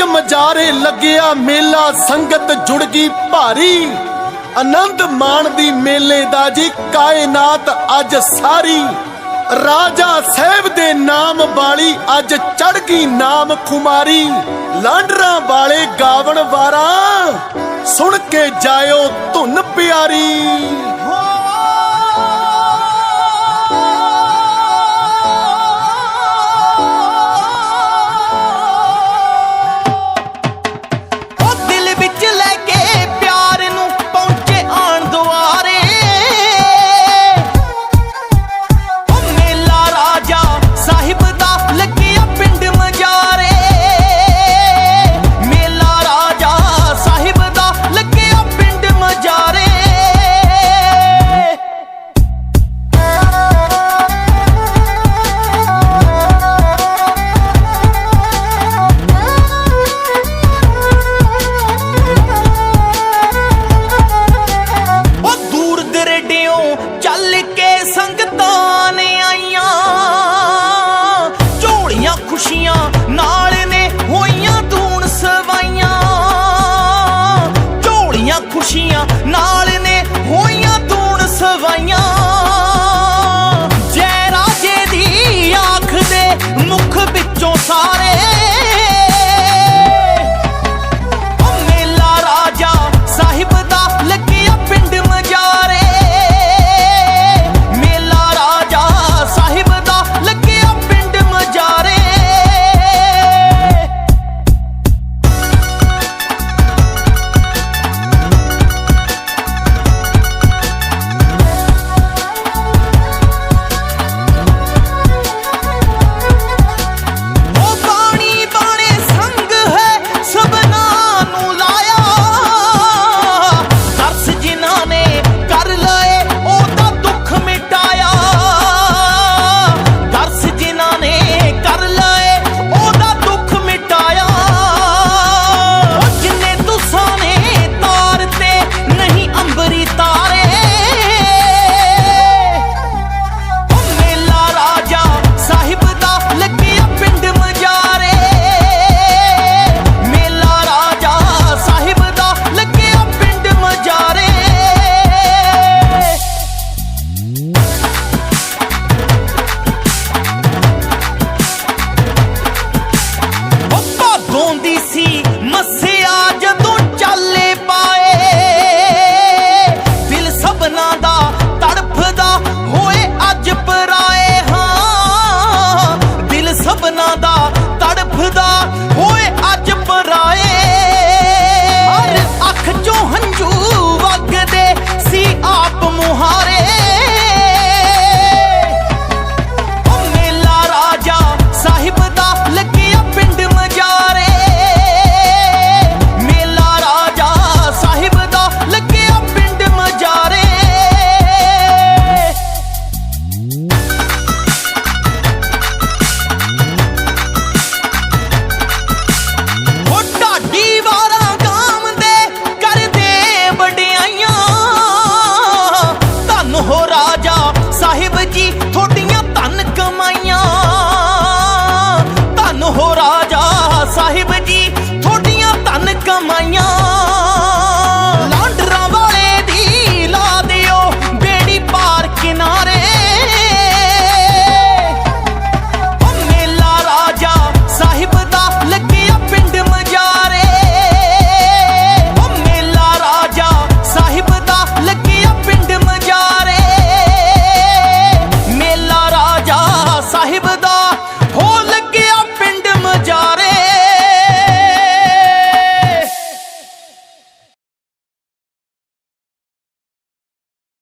ਵਿੱਚ ਲੱਗਿਆ ਮੇਲਾ, ਸੰਗਤ ਜੁੜ ਗਈ ਭਾਰੀ। ਆਨੰਦ ਮਾਣਦੀ ਮੇਲੇ ਦਾ ਜੀ, ਕਾਇਨਾਤ ਅੱਜ ਸਾਰੀ। ਰਾਜਾ ਸਾਹਿਬ ਦੇ ਨਾਮ ਵਾਲੀ ਅੱਜ ਚੜ ਗਈ ਨਾਮ ਖੁਮਾਰੀ। ਲਾਂਡਰਾਂ ਵਾਲੇ ਗਾਵਣ ਵਾਰਾ, ਸੁਣ ਕੇ ਜਾਇਓ ਧੁਨ ਪਿਆਰੀ। ਖੁਸ਼ੀਆਂ ਨਾਲ ਨੇ ਹੋਈਆਂ ਧੂਣ ਸਵਾਈਆਂ। ਝੋਲੀਆਂ ਖੁਸ਼ੀਆਂ ਨਾਲ ਨੇ ਹੋਈਆਂ